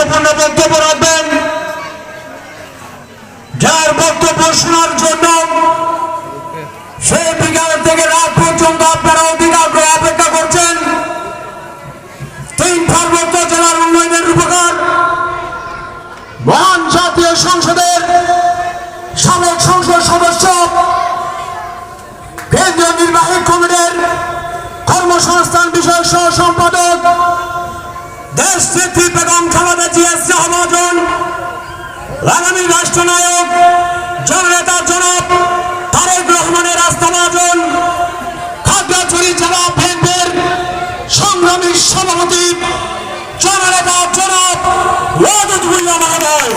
গুরুত্বপূর্ণ বক্তব্য রাখবেন। যার বক্তব্য শোনার জন্য সেই বিকাল থেকে রাত পর্যন্ত আপনারা অধিকার অপেক্ষা করছেন। তিন পার্বত্য জেলার উন্নয়নের রূপকার। মহান জাতীয় সংসদের সাবেক সংসদ সদস্য, কেন্দ্রীয় নির্বাহী কমিটির কর্মসংস্থান বিষয়ক সহ সম্পাদক দেশ নেত্রী বেগম খালেদা জিয়া শাহ মহাজন আগামী রাষ্ট্রনায়ক, জননেতা জনাব তারেক রহমানের মহাজন খাগড়াছড়ি জেলা বিএনপির সংগ্রামী সভাপতি, জননেতা জনাব ওয়াদুদ্দুল্লাহ মহোদয়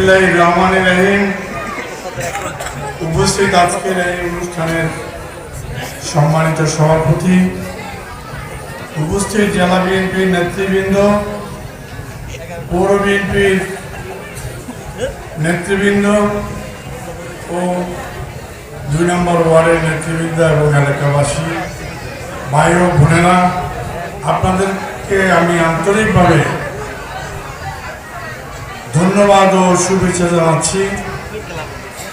বিসমিল্লাহ রহমান রহিম। উপস্থিত আজকের এই অনুষ্ঠানের সম্মানিত সভাপতি, উপস্থিত জেলা বিএনপির নেতৃবৃন্দ, পৌর বিএনপির নেতৃবৃন্দ ও দুই নম্বর ওয়ার্ডের নেতৃবৃন্দ এবং এলাকাবাসী, ভাই ও বোনেরা, আপনাদেরকে আমি আন্তরিকভাবে ধন্যবাদ ও শুভেচ্ছা জানাচ্ছি।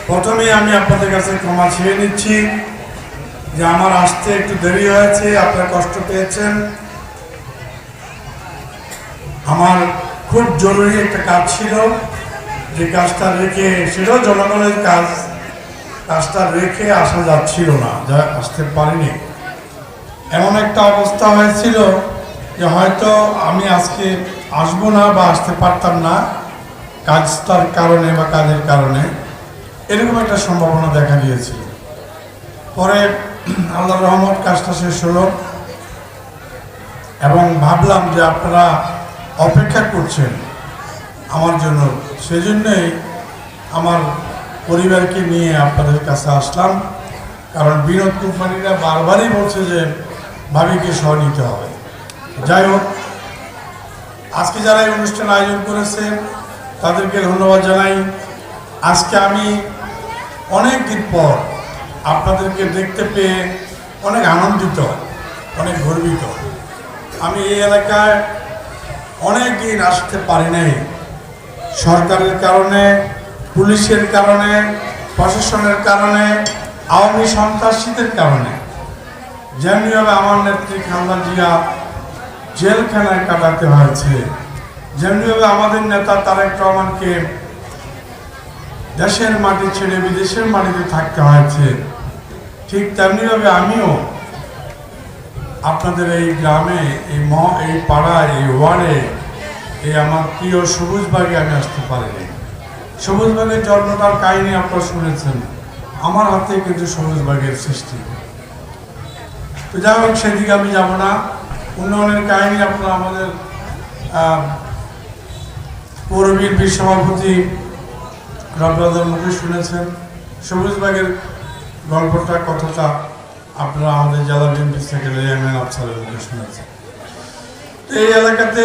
প্রথমে আমি আপনাদের কাছে ক্ষমা চেয়ে নিচ্ছি যে আমার আসতে একটু দেরি হয়েছে, আপনারা কষ্ট পেয়েছেন। আমার খুব জরুরি একটা কাজ ছিল, যে কাজটা রেখে, সেটাও জনগণের কাজ, কাজটা রেখে আসা যাচ্ছিল না, যা আসতে পারিনি। এমন একটা অবস্থা হয়েছিল যে হয়তো আমি আজকে আসব না বা আসতে পারতাম না। কাজটার কারণে বা কাজের কারণে এরকম একটা সম্ভাবনা দেখা গিয়েছিল পরে আল্লাহ রহমত কাজটা শেষ হলো এবং ভাবলাম যে আপনারা অপেক্ষা করছেন আমার জন্য। সেজন্যই আমার পরিবারকে নিয়ে আপনাদের কাছে আসলাম। কারণ বিনোদ কোম্পানিরা বারবারই বলছে যে ভাবিকে সহ নিতে হবে। যাই হোক, আজকে যারা এই অনুষ্ঠান আয়োজন করেছে তাদেরকে ধন্যবাদ জানাই। আজকে আমি অনেক দিন পর আপনাদেরকে দেখতে পেয়ে অনেক আনন্দিত, অনেক গর্বিত। আমি এই এলাকায় অনেক দিন আসতে পারি নাই। সরকারের কারণে, পুলিশের কারণে, প্রশাসনের কারণে, আওয়ামী সন্ত্রাসীদের কারণে। যেমনিভাবে আমার নেত্রী খালদা জিয়া জেলখানায় কাটাতে হয়েছে যেমনিভাবে আমাদের নেতা তারেক রহমানকে দেশের মাটি ছেড়ে বিদেশের মাটিতে থাকতে হয়েছে, ঠিক তেমনিভাবে আমিও আপনাদের এই গ্রামে, এই ম, এই পাড়ায়, এই ওয়ার্ডে, এই আমার প্রিয় সবুজ বাগে আমি আসতে পারিনি। সবুজ বাগের জন্মটার কাহিনী আপনারা শুনেছেন। আমার হাতে কিন্তু সবুজ বাগের সৃষ্টি। তো যাই হোক, সেদিকে আমি যাব না। উন্নয়নের কাহিনী আপনারা আমাদের আহ, পৌর বিএনপির সভাপতি রবরাজার মুখে শুনেছেন। সবুজবাগের গল্পটা কথাটা আপনারা আমাদের জেলা বিএনপি সেক্রেটারি আফসারের মুখে শুনেছেন। এই এলাকাতে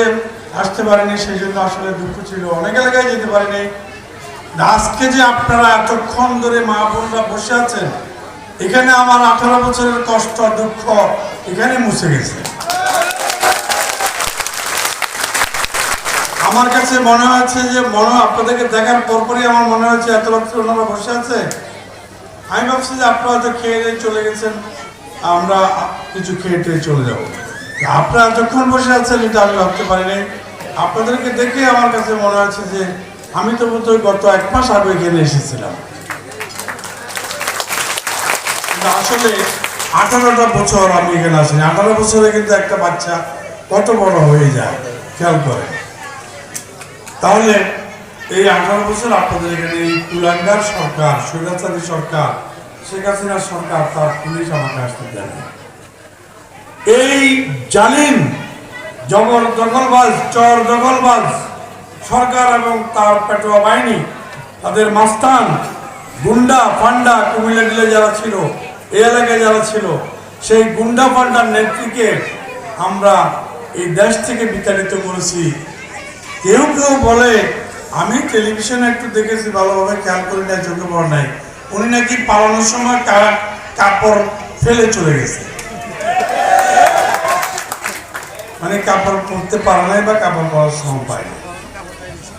আসতে পারেনি সেই জন্য আসলে দুঃখ ছিল। অনেক এলাকায় যেতে পারিনি। আজকে যে আপনারা এতক্ষণ ধরে মা বোনরা বসে আছেন এখানে আমার আঠারো বছরের কষ্ট দুঃখ এখানে মুছে গেছে। আমার কাছে মনে হচ্ছে যে মনে আপনাদেরকে দেখার পরপরই আমার মনে হচ্ছে এত রাত্রে ওনারা বসে আছে। আমি ভাবছি যে আপনারা তো খেয়ে চলে গেছেন, আমরা কিছু খেয়ে টেয়ে চলে যাব। আপনারা এতক্ষণ বসে আছেন, এটা আমি ভাবতে পারিনি আপনাদেরকে দেখে আমার কাছে মনে হচ্ছে যে আমি তো বোধহয় গত এক মাস আগে এখানে এসেছিলাম। আসলে আঠারোটা বছর আমি এখানে আসিনি। আঠারো বছরে কিন্তু একটা বাচ্চা কত বড় হয়ে যায়, খেয়াল করে তাহলে এই আঠারো বছর আপনাদের এখানে এই কুলাঙ্গার সরকার, স্বৈরাচারী সরকার, শেখ হাসিনার সরকার, তার পুলিশ আমাকে আসতে দেয় এই জালিম জবর দখলবাজ চর দখলবাজ সরকার এবং তার পেটোয়া বাহিনী, তাদের মাস্তান, গুন্ডা পান্ডা কুমিল্লা ডিলে যারা ছিল এই এলাকায় যারা ছিল, সেই গুন্ডা পান্ডার নেত্রীকে আমরা এই দেশ থেকে বিতাড়িত করেছি। কেউ কেউ বলে, আমি টেলিভিশনে একটু দেখেছি, ভালোভাবে খেয়াল করি না চোখে পড় নাই। উনি নাকি পালানোর সময় কাপড় ফেলে চলে গেছে। মানে কাপড় পরতে পারে নাই বা কাপড় পরার সময় পায় না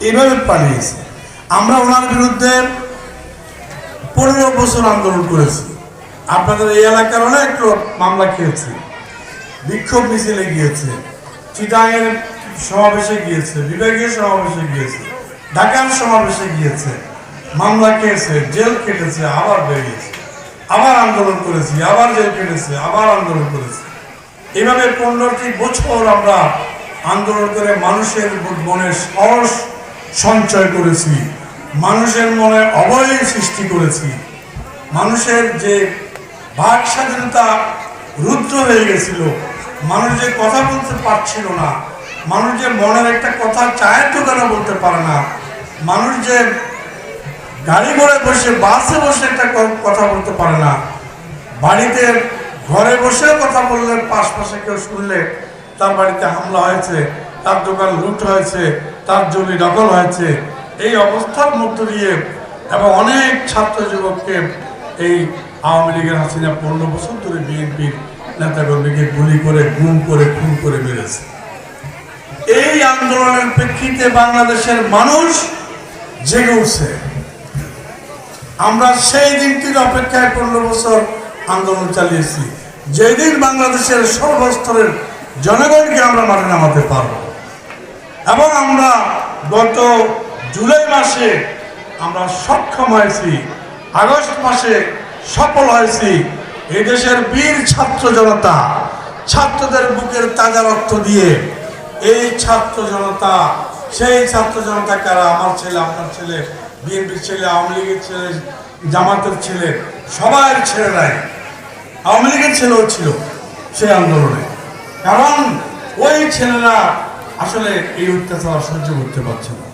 এইভাবে পালিয়েছে। আমরা ওনার বিরুদ্ধে পনেরো বছর আন্দোলন করেছি। আপনাদের এই এলাকার অনেক মামলা খেয়েছে, বিক্ষোভ মিছিলে গিয়েছে চিটাঙের সমাবেশে গিয়েছে, বিভাগীয় সমাবেশে গিয়েছে, ঢাকার সমাবেশে গিয়েছে, মামলা খেয়েছে, জেল কেটেছে আবার বেরিয়েছে। আবার আন্দোলন করেছি, আবার জেল কেটেছে আবার আন্দোলন করেছে। এভাবে পনেরোটি বছর আমরা আন্দোলন করে মানুষের মনে সাহস সঞ্চয় করেছি, মানুষের মনে অবয় সৃষ্টি করেছি, মানুষের যে বাক স্বাধীনতা রুদ্র হয়ে গেছিল, মানুষ যে কথা বলতে পারছিল না মানুষ যে মনের একটা কথা চায়ের দোকানে বলতে পারে না। মানুষ যে গাড়ি ঘোড়ে বসে, বাসে বসে একটা কথা বলতে পারে না। বাড়িতে ঘরে বসে কথা বললে, পাশপাশে কেউ শুনলে, তার বাড়িতে হামলা হয়েছে, তার দোকান লুট হয়েছে, তার জমি দখল হয়েছে। এই অবস্থার মধ্য দিয়ে এবং অনেক ছাত্র যুবককে এই আওয়ামী লীগের হাসিনা পনেরো বছর ধরে বিএনপির নেতাকর্মীকে গুলি করে, গুম করে, খুন করে মেরেছে। এই আন্দোলনের প্রেক্ষিতে বাংলাদেশের মানুষ জেগে উঠছে। আমরা সেই দিনটির অপেক্ষায় পনেরো বছর আন্দোলন চালিয়েছি। যেদিন বাংলাদেশের সর্বস্তরের জনগণকে আমরা মাঠে নামাতে পারব। এবং আমরা গত জুলাই মাসে আমরা সক্ষম হয়েছি, আগস্ট মাসে সফল হয়েছি। এই দেশের বীর ছাত্র জনতা, ছাত্রদের বুকের তাজা রক্ত দিয়ে এই ছাত্র জনতা, সেই ছাত্র জনতা কারা? আমার ছেলে, আপনার ছেলে, বিএনপির ছেলে, আওয়ামী লীগের ছেলে, জামাতের ছেলে, সবার ছেলেরাই আওয়ামী লীগের ছেলেও ছিল সেই আন্দোলনে। কারণ ওই ছেলেরা আসলে এই অত্যাচার সহ্য করতে পারছে না।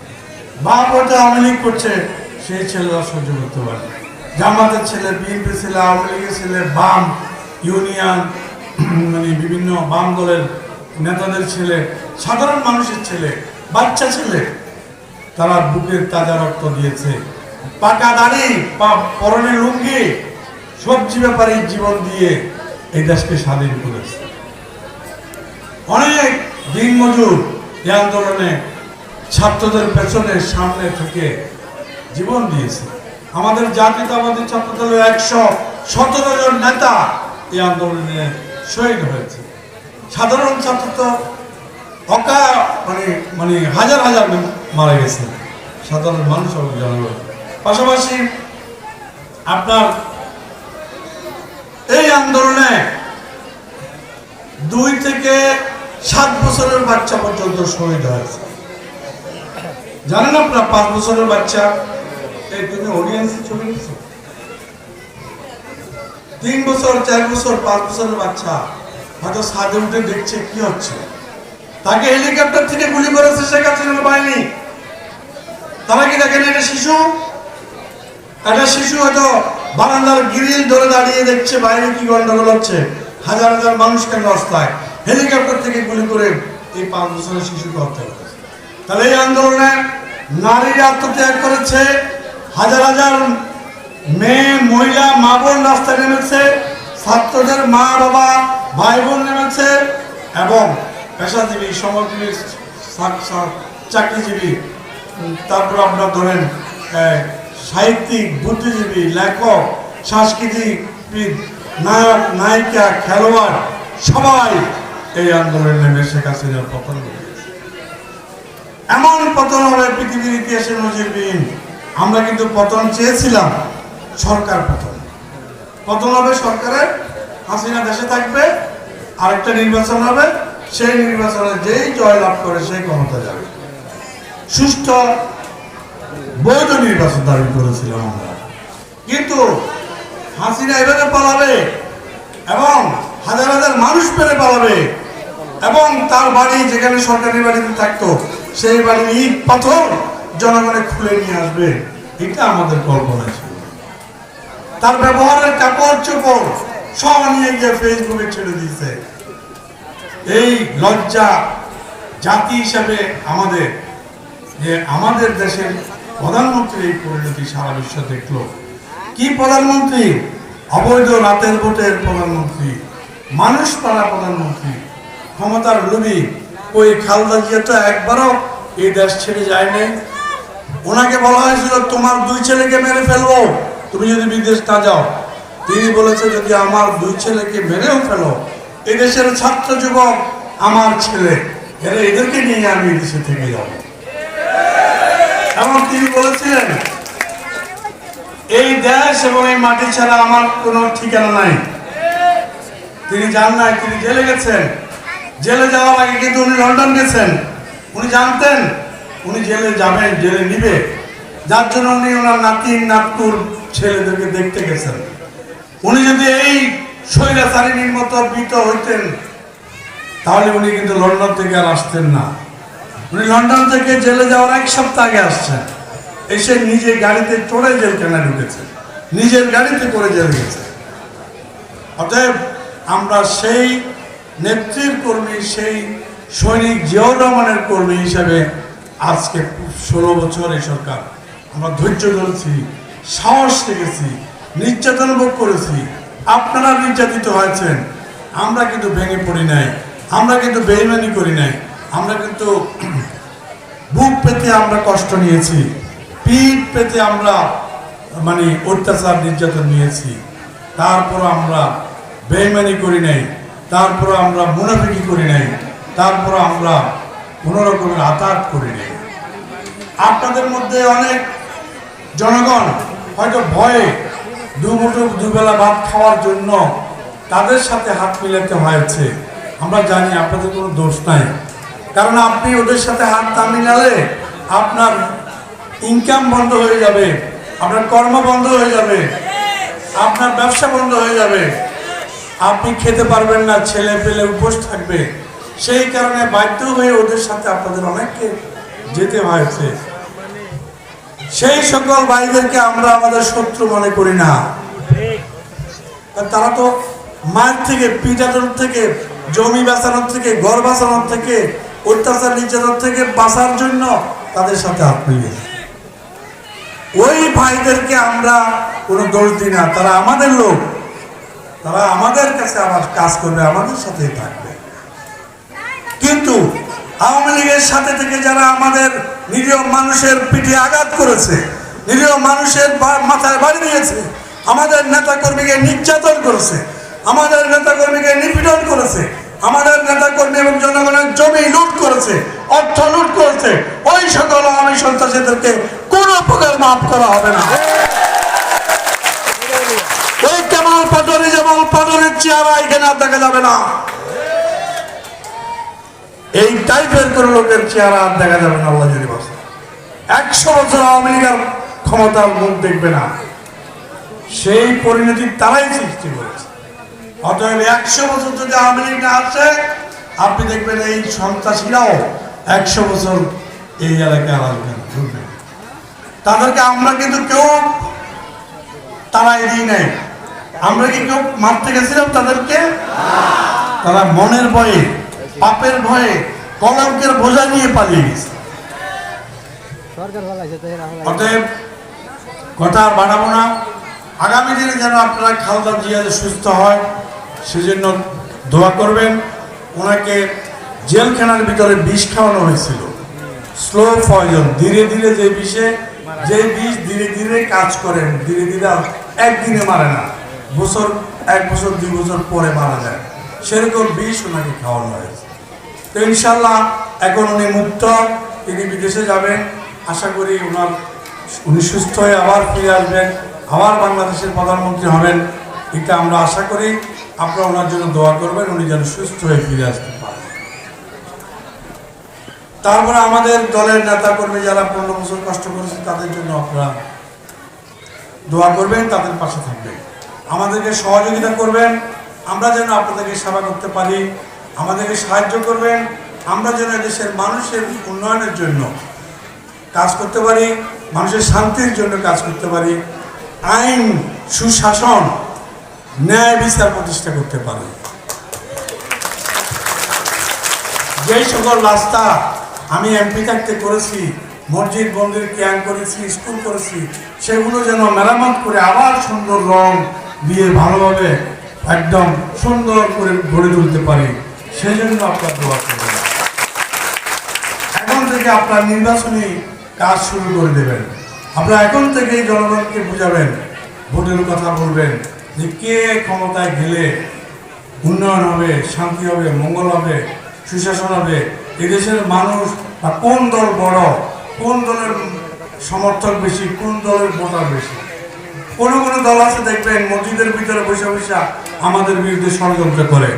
বাপ ওটা আওয়ামী লীগ করছে, সেই ছেলেরা সহ্য করতে পারে জামাতের ছেলে বিএনপি ছেলে, আওয়ামী লীগের ছেলে, বাম ইউনিয়ন মানে বিভিন্ন বাম দলের নেতাদের ছেলে, সাধারণ মানুষের ছেলে, বাচ্চা ছেলে, তারা বুকের তাজা রক্ত দিয়েছে। পাকা দাড়ি পরনে লুঙ্গি, সবজি ব্যাপারে জীবন দিয়ে এই দেশকে স্বাধীন করেছে। অনেক দিনমজুর এই আন্দোলনে ছাত্রদের পেছনে সামনে থেকে জীবন দিয়েছে। আমাদের জাতীয়তাবাদী ছাত্র দলের একশো সতেরো জন নেতা এই আন্দোলনে শহীদ হয়েছে। সাধারণ ছাত্র তো অকা মানে মানে হাজার হাজার মারা গেছে। সাধারণ মানুষ জনগণ পাশাপাশি আপনার এই আন্দোলনে দুই থেকে সাত বছরের বাচ্চা পর্যন্ত শহীদ হয়েছে। জানেন আপনার, পাঁচ বছরের বাচ্চা, এই তুমি অডিয়েন্সে ছবি তিন বছর, চার বছর, পাঁচ বছরের বাচ্চা। হয়তো ছাদে উঠে দেখছে, কি হচ্ছে? তাকে হেলিকপ্টার থেকে গুলি করেছে শেখ হাসিনার বাহিনী তারা কি দেখেন এটা শিশু? একটা শিশু হয়তো বারান্দার গ্রিল ধরে দাঁড়িয়ে দেখছে, বাইরে কি গন্ডগোল হচ্ছে? হাজার হাজার মানুষ কেন রাস্তায় হেলিকপ্টার থেকে গুলি করে এই পাঁচ বছরের শিশুকে হত্যা করেছে। তাহলে এই আন্দোলনে নারীরা আত্মত্যাগ করেছে, হাজার হাজার মেয়ে, মহিলা মা বোন রাস্তায় নেমেছে, ছাত্রদের মা বাবা ভাই বোন নেমেছে এবং পেশাজীবী শ্রমজীবী সা- সা- চাকরিজীবী। তারপর আপনার ধরেন সাহিত্যিক, বুদ্ধিজীবী, লেখক, সাংস্কৃতিকবিদ, নায়ক, নায়িকা, খেলোয়াড়, সবাই এই আন্দোলনে নেমে শেখ হাসিনার পতন। এমন পতন হবে পৃথিবীর ইতিহাসে নজিরবিহীন। আমরা কিন্তু পতন চেয়েছিলাম, সরকার পতন। পতন হবে সরকারের হাসিনা দেশে থাকবে, আরেকটা নির্বাচন হবে, সেই নির্বাচনে যেই জয়লাভ করে সেই ক্ষমতা যাবে। সুস্থ বৈধ নির্বাচন দাবি করেছিলাম আমরা। কিন্তু হাসিনা এভাবে পালাবে এবং হাজার হাজার মানুষ পেরে পালাবে এবং তার বাড়ি যেখানে সরকারি বাড়িতে থাকতো, সেই বাড়ির ইট, পাথর জনগণে খুলে নিয়ে আসবে, এটা আমাদের কল্পনা ছিল। তার ব্যবহারের কাপড় চোপড় ফেসবুকে ছেড়ে এই লজ্জা জাতি হিসাবে আমাদের, যে আমাদের দেশের এই পরিণতি সারা বিশ্ব দেখল। কি প্রধানমন্ত্রী? অবৈধ রাতের ভোটের প্রধানমন্ত্রী, মানুষ পাড়া প্রধানমন্ত্রী, ক্ষমতার লোভী। ওই খালদা জিয়া তো একবারও এই দেশ ছেড়ে যায়নি। ওনাকে বলা হয়েছিল, তোমার দুই ছেলেকে মেরে ফেলব। তুমি যদি বিদেশ না যাও তিনি বলেছে, যদি আমার দুই ছেলেকে মেরেও ফেলো এদেশের ছাত্র যুবক আমার ছেলে, এরা এদেরকে নিয়ে আমি এদেশে থেকে যাব। এবং তিনি বলেছিলেন এই দেশ এবং এই মাটি ছাড়া আমার কোনো ঠিকানা নাই। তিনি যান নাই, তিনি জেলে গেছেন। জেলে যাওয়ার আগে কিন্তু উনি লন্ডন গেছেন। উনি জানতেন, উনি জেলে যাবেন জেলে নিবে। যার জন্য উনি ওনার নাতি নাতকুর ছেলেদেরকে দেখতে গেছেন। উনি যদি এই স্বৈরাচারিণীর মতো বিত হইতেন, তাহলে উনি কিন্তু লন্ডন থেকে আর আসতেন না। উনি লন্ডন থেকে জেলে যাওয়ার এক সপ্তাহ আগে আসছেন। এসে নিজে গাড়িতে চড়ে জেলখানায় ঢুকেছেন। নিজের গাড়িতে করে জেল গেছে অতএব আমরা সেই নেত্রীর কর্মী, সেই সৈনিক জিয়াউর রহমানের কর্মী হিসাবে আজকে ষোলো বছর এই সরকার। আমরা ধৈর্য ধরেছি, সাহস রেখেছি নির্যাতন ভোগ করেছি। আপনারা নির্যাতিত হয়েছেন। আমরা কিন্তু ভেঙে পড়ি নাই। আমরা কিন্তু বেইমানি করি নাই। আমরা কিন্তু বুক পেতে আমরা কষ্ট নিয়েছি। পিঠ পেতে আমরা মানে অত্যাচার, নির্যাতন নিয়েছি। তারপর আমরা বেইমানি করি নাই। তারপর আমরা মুনাফিকি করি নাই। তারপর আমরা কোনো রকমের আতাত করি নাই। আপনাদের মধ্যে অনেক জনগণ হয়তো ভয়ে দুমুঠো দুবেলা ভাত খাওয়ার জন্য তাদের সাথে হাত মিলাতে হয়েছে। আমরা জানি আপনাদের কোনো দোষ নাই। কারণ আপনি ওদের সাথে হাত না মিলালে আপনার ইনকাম বন্ধ হয়ে যাবে, আপনার কর্ম বন্ধ হয়ে যাবে, আপনার ব্যবসা বন্ধ হয়ে যাবে। আপনি খেতে পারবেন না, ছেলে পেলে উপোস থাকবে। সেই কারণে বাধ্য হয়ে ওদের সাথে আপনাদের অনেককে যেতে হয়েছে। সেই সকল ভাইদেরকে আমরা আমাদের শত্রু মনে করি না। তারা তো মায়ের থেকে পিটানোর থেকে, জমি বাঁচানোর থেকে, ঘর বাঁচানোর থেকে, অত্যাচার নির্যাতন থেকে বাঁচার জন্য তাদের সাথে হাত ওই ভাইদেরকে আমরা কোনো দোষ দিই না। তারা আমাদের লোক। তারা আমাদের কাছে আবার কাজ করবে, আমাদের সাথেই থাকবে। কিন্তু আওয়ামী লীগের সাথে থেকে যারা আমাদের নিরীহ মানুষের পিঠে আঘাত করেছে, নিরীহ মানুষের মাথায় বাড়ি দিয়েছে আমাদের নেতাকর্মীকে নির্যাতন করেছে, আমাদের নেতাকর্মীকে নিপীড়ন করেছে, আমাদের নেতাকর্মী এবং জনগণের জমি লুট করেছে, অর্থ লুট করেছে, ওই সকল আওয়ামী সন্ত্রাসীদেরকে কোনো প্রকার মাফ করা হবে না। ওই কেমন পাটরি যেমন পাটরির চেহারা এখানে দেখা যাবে না। এই টাইপের কোন লোকের চেহারা আর দেখা যাবে না, আল্লাহ যদি একশো বছর আওয়ামী লীগের ক্ষমতার মুখ দেখবে না। সেই পরিণতি তারাই সৃষ্টি করেছে। অতএব একশো বছর যদি আওয়ামী লীগ না আসে, আপনি দেখবেন এই সন্ত্রাসীরাও একশো বছর এই এলাকায় আসবে ঢুকবে তাদেরকে আমরা কিন্তু কেউ তারাই দিই নাই। আমরা কি কেউ মারতে গেছিলাম তাদেরকে? তারা মনের ভয়ে পাপের ভয়ে কলঙ্কের বোঝা নিয়ে পালিয়ে গেছে। অতএব কথা আর বাড়াবো না। আগামী দিনে যেন আপনারা খালদা জিয়া সুস্থ হয় সেজন্য দোয়া করবেন। ওনাকে জেলখানার ভিতরে বিষ খাওয়ানো হয়েছিল। স্লো পয়জন ধীরে ধীরে যে বিষে যে বিষ ধীরে ধীরে কাজ করেন ধীরে ধীরে একদিনে মারে না। বছর এক বছর দুই বছর পরে মারা যায়। সেরকম বিষ ওনাকে খাওয়ানো হয়েছে। তো ইনশাল্লাহ এখন উনি মুক্ত, তিনি বিদেশে যাবেন। আশা করি ওনার, উনি সুস্থ হয়ে আবার ফিরে আসবেন, আবার বাংলাদেশের প্রধানমন্ত্রী হবেন, এটা আমরা আশা করি। আপনারা ওনার জন্য দোয়া করবেন, উনি যেন সুস্থ হয়ে ফিরে আসতে পারেন তারপরে আমাদের দলের নেতা কর্মী যারা পনেরো বছর কষ্ট করেছে, তাদের জন্য আপনারা দোয়া করবেন, তাদের পাশে থাকবেন। আমাদেরকে সহযোগিতা করবেন, আমরা যেন আপনাদেরকে সেবা করতে পারি। আমাদেরকে সাহায্য করবেন। আমরা যেন দেশের মানুষের উন্নয়নের জন্য কাজ করতে পারি, মানুষের শান্তির জন্য কাজ করতে পারি, আইন, সুশাসন, ন্যায় বিচার প্রতিষ্ঠা করতে পারি। যেই সকল রাস্তা আমি এমপি থাকতে করেছি, মসজিদ, মন্দির ক্যাম্প করেছি, স্কুল করেছি, সেগুলো যেন মেরামত করে আবার সুন্দর রং দিয়ে ভালোভাবে একদম সুন্দর করে গড়ে তুলতে পারি। সেই জন্য আপনার দোয়া করবেন। এখন থেকে আপনার নির্বাচনী কাজ শুরু করে দেবেন। আপনারা এখন থেকেই জনগণকে বুঝাবেন, ভোটের কথা বলবেন যে কে ক্ষমতায় গেলে উন্নয়ন হবে, শান্তি হবে, মঙ্গল হবে, সুশাসন হবে, এদেশের মানুষ বা কোন দল বড়, কোন দলের সমর্থক বেশি, কোন দলের ভোটার বেশি। কোনো কোনো দল আছে দেখবেন মসজিদের ভিতরে বসে বসে আমাদের বিরুদ্ধে ষড়যন্ত্র করে।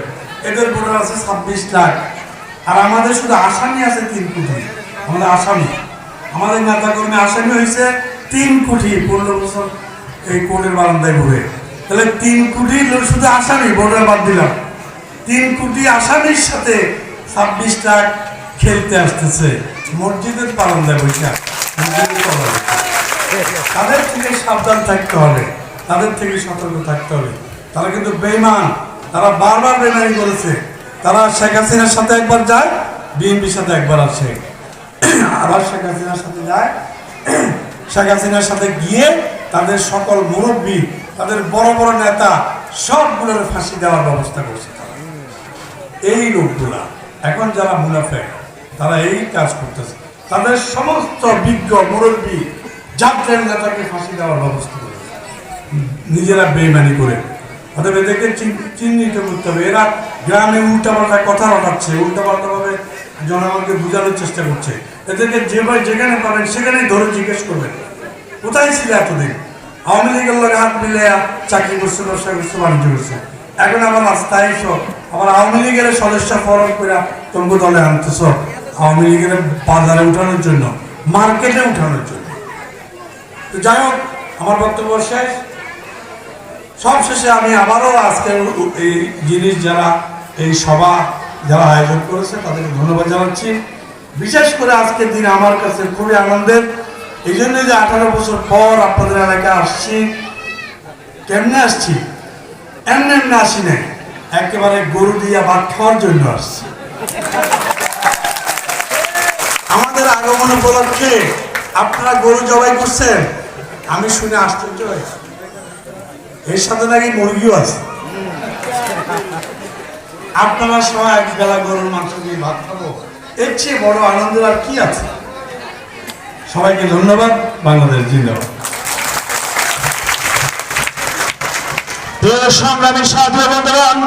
এদের ভোটার আছে ছাব্বিশ লাখ। আর আমাদের শুধু আসামি আছে তিন কোটি। আমাদের আসামি। আমাদের নেতা কর্মী আসামি হয়েছে তিন কোটি পনেরো বছর এই কোর্টের বারান্দায় ঘুরে তাহলে তিন কোটি শুধু আসামি, ভোটার বাদ দিলাম। তিন কোটি আসামির সাথে ছাব্বিশ লাখ খেলতে আসতেছে। মসজিদের বারান্দায় মসজিদের তাদের থেকে সাবধান থাকতে হবে। তাদের থেকে সতর্ক থাকতে হবে। তারা কিন্তু বেইমান তারা বারবার বেমানি করেছে। তারা শেখ হাসিনার সাথে একবার যায়, বিএনপির সাথে একবার আসে। আবার শেখ হাসিনার সাথে যায়। শেখ হাসিনার সাথে গিয়ে তাদের সকল মুরব্বী, তাদের বড় বড় নেতা সবগুলোর ফাঁসি দেওয়ার ব্যবস্থা করছে তারা। এই লোকগুলা, এখন যারা মুনাফে তারা এই কাজ করতেছে। তাদের সমস্ত বিজ্ঞ মুরব্বী, জাতীয় নেতাকে ফাঁসি দেওয়ার ব্যবস্থা করেছে। নিজেরা বেইমানি করে অতএব এদেরকে চিহ্নিত করতে হবে। এরা গ্রামে উল্টাপাল্টা কথা রটাচ্ছে উল্টাপাল্টা ভাবে জনগণকে বোঝানোর চেষ্টা করছে। এদেরকে যেভাবে যেখানে পাবেন সেখানেই ধরে জিজ্ঞেস করবেন। কোথায় ছিল এতদিন? আওয়ামী লীগের লোক হাত মিলে চাকরি করছে, ব্যবসা করছে, বাণিজ্য করছে। এখন আবার রাস্তায় এসো আবার আওয়ামী লীগের সদস্য ফরম করে তঙ্গু দলে আনতেছ। আওয়ামী লীগের বাজারে উঠানোর জন্য, মার্কেটে উঠানোর জন্য। তো যাই হোক, আমার বক্তব্য শেষ। সব শেষে আমি আবারও আজকের এই জিনিস যারা এই সভা যারা আয়োজন করেছে, তাদেরকে ধন্যবাদ জানাচ্ছি। বিশেষ করে আজকের দিন আমার কাছে খুবই আনন্দের, এই জন্য যে আঠারো বছর পর আপনাদের এলাকায় আসছি। কেমনে আসছি? এমনি এমনি আসি নাই। একেবারে গরু দিয়া ভাত খাওয়ার জন্য আসছি। আমাদের আগমন উপলক্ষে আপনারা গরু জবাই করছেন। আমি শুনে আশ্চর্য হয়েছি। এর সাথে নাকি মুরগিও আছে। আপনারা সবাই এক বেলা গরুর মাংস দিয়ে ভাত খাব। এর চেয়ে বড় আনন্দ আর কি আছে? সবাইকে ধন্যবাদ, বাংলাদেশ জিন্দাবাদ। সংগ্রামী বন্ধুগণ